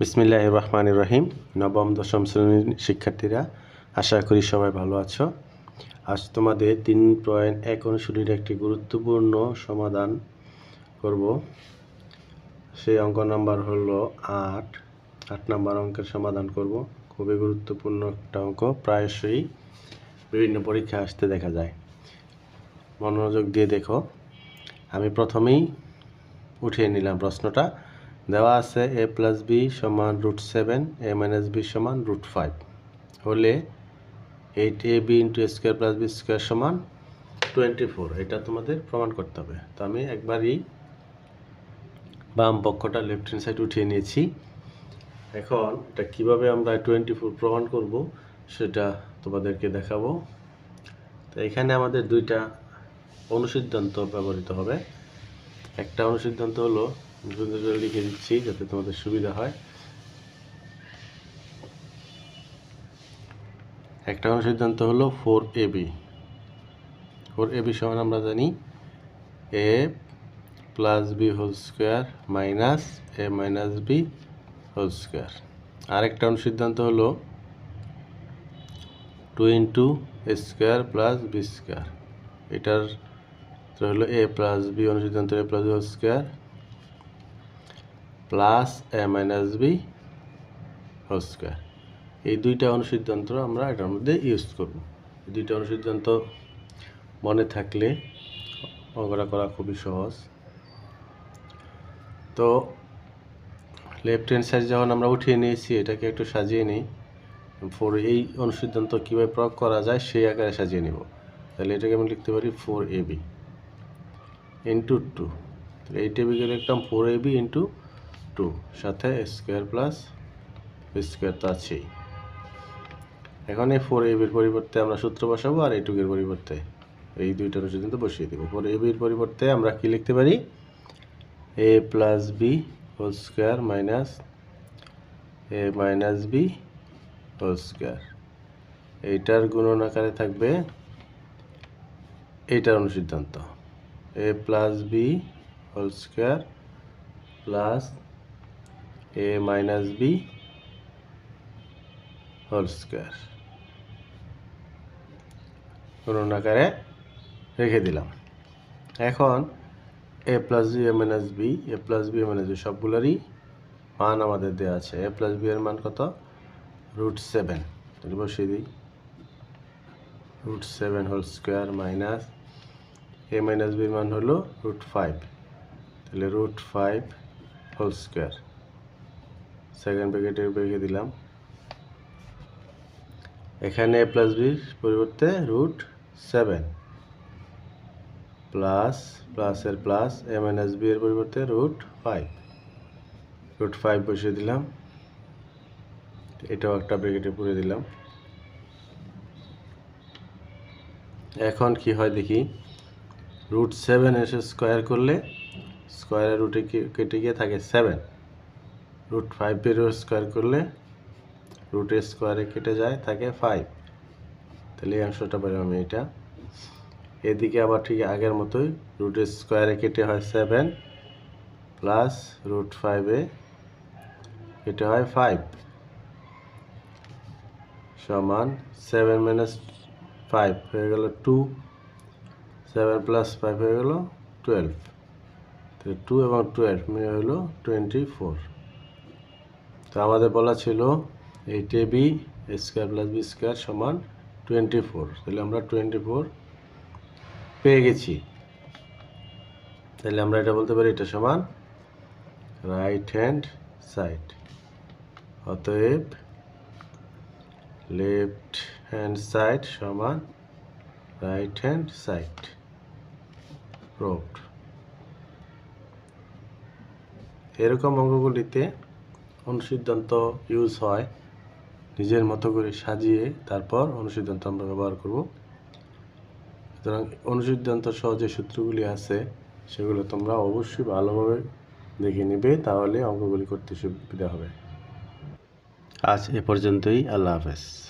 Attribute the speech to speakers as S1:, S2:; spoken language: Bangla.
S1: বিসমিল্লাহ রহমান রহিম নবম, দশম শ্রেণির শিক্ষার্থীরা, আশা করি সবাই ভালো আছো। আজ তোমাদের তিন পয়েন্ট এক অনুশীলনীর একটি গুরুত্বপূর্ণ সমাধান করব। সেই অঙ্ক নাম্বার হলো আট। আট নাম্বার অঙ্কের সমাধান করব। খুবই গুরুত্বপূর্ণ একটা অঙ্ক, প্রায়শই বিভিন্ন পরীক্ষা আসতে দেখা যায়। মনোযোগ দিয়ে দেখো। আমি প্রথমেই উঠিয়ে নিলাম প্রশ্নটা। দেওয়া আছে এ প্লাস বি সমান root seven, A minus B সমান রুট ফাইভ। হলে eight A B into square plus B square সমান টোয়েন্টি ফোর এটা তোমাদের প্রমাণ করতে হবে। তো আমি একবারই বাম পক্ষটা লেফট হ্যান্ড সাইড উঠিয়ে নিয়েছি। এখন এটা কীভাবে আমরা টোয়েন্টি ফোর প্রমাণ করব সেটা তোমাদেরকে দেখাবো। তো এখানে আমাদের দুইটা অনুসিদ্ধান্ত ব্যবহৃত হবে। একটা অনুসিদ্ধান্ত হলো লিখে দিচ্ছি যাতে তোমাদের সুবিধা হয়। একটা অনুসিদ্ধান্ত হলো four A B. Four A B সমান আমরা জানি A plus B whole square minus A minus B whole square. আরেকটা অনুসিদ্ধান্ত হলো two into A square plus B square. এটার হলো এ প্লাস বি অনুসিদ্ধান্ত A plus B whole square. Plus, A minus B whole square. এই দুইটা অনুসিদ্ধান্ত আমরা এটার মধ্যে ইউজ করব। দুইটা অনুসিদ্ধান্ত মনে থাকলে অঙ্কটা করা খুবই সহজ। তো লেফট হ্যান্ড সাইড যখন আমরা উঠিয়ে নিয়েছি, এটাকে একটু সাজিয়ে নিই। ফোর এই অনুসিদ্ধান্ত কীভাবে প্রয়োগ করা যায়, সেই আকারে সাজিয়ে নিব। তাহলে এটাকে আমি লিখতে পারি four A B into two এই টেবিলে লিখলাম four A B into two, সাথে স্কোয়ার প্লাস স্কোয়ার তো আছেই। এখন এই ফোর এবির পরিবর্তে আমরা সূত্র বসাবো আর এইটুকের পরিবর্তে এই দুইটার কিন্তু বসিয়ে দেবো। ফোর এবির পরিবর্তে আমরা কি লিখতে পারি? A plus B whole square minus A minus B whole square এইটার গুণন আকারে থাকবে এইটার অনুসিদ্ধান্ত। A plus B whole square plus A minus B whole square গুণন আকারে রেখে দিলাম। এখন A plus B A minus B A plus B A minus B সবগুলোরই মান আমাদের দেওয়া আছে। এ প্লাস বি এর মান কত? রুট সেভেন তাহলে বসিয়ে দিই। Root seven whole square minus A minus বির মান হলো রুট ফাইভ তাহলে root five whole square second ব্র্যাকেটে রেখে দিলাম। এখানে এ প্লাস বির পরিবর্তে রুট সেভেন প্লাস প্লাসের প্লাস এ মাইনাস বি এর পরিবর্তে রুট ফাইভ রুট ফাইভ বসিয়ে দিলাম। এটাও একটা ব্র্যাকেটে পুরে দিলাম। এখন কি হয় দেখি? রুট সেভেন এসে স্কোয়ার করলে স্কোয়ারের রুটে কেটে গিয়ে থাকে সেভেন রুট ফাইভের স্কোয়ার করলে রুটের স্কোয়ারে কেটে যায়, থাকে ফাইভ তাহলে এই অংশটা পারি আমি এটা। এদিকে আবার ঠিক আগের মতোই রুটের স্কোয়ারে কেটে হয় সেভেন প্লাস রুট ফাইভে কেটে হয় ফাইভ সমান সেভেন মাইনাস ফাইভ হয়ে গেল টু সেভেন প্লাস ফাইভ হয়ে গেল টুয়েলভ তাহলে টু এবং টুয়েলভ মিলে হলো টোয়েন্টি ফোর তো আমাদের বলা ছিল eight A B square plus B square সমান টোয়েন্টি ফোর। তাহলে আমরা টোয়েন্টি ফোর পেয়ে গেছি। তাহলে আমরা এটা বলতে পারি এটা সমান রাইট হ্যান্ড সাইড অতএব লেফট হ্যান্ড সাইড সমান রাইট হ্যান্ড সাইড প্রোভড এরকম অঙ্কগুলিতে অনুসিদ্ধান্ত ইউজ হয়, নিজের মতো করে সাজিয়ে তারপর অনুসিদ্ধান্ত আমরা ব্যবহার করব। সুতরাং অনুসিদ্ধান্ত সহ যে সূত্রগুলি আছে, সেগুলো তোমরা অবশ্যই ভালোভাবে দেখে নেবে, তাহলে অঙ্কগুলি করতে সুবিধা হবে। আজ এ পর্যন্তই, আল্লাহ হাফেজ।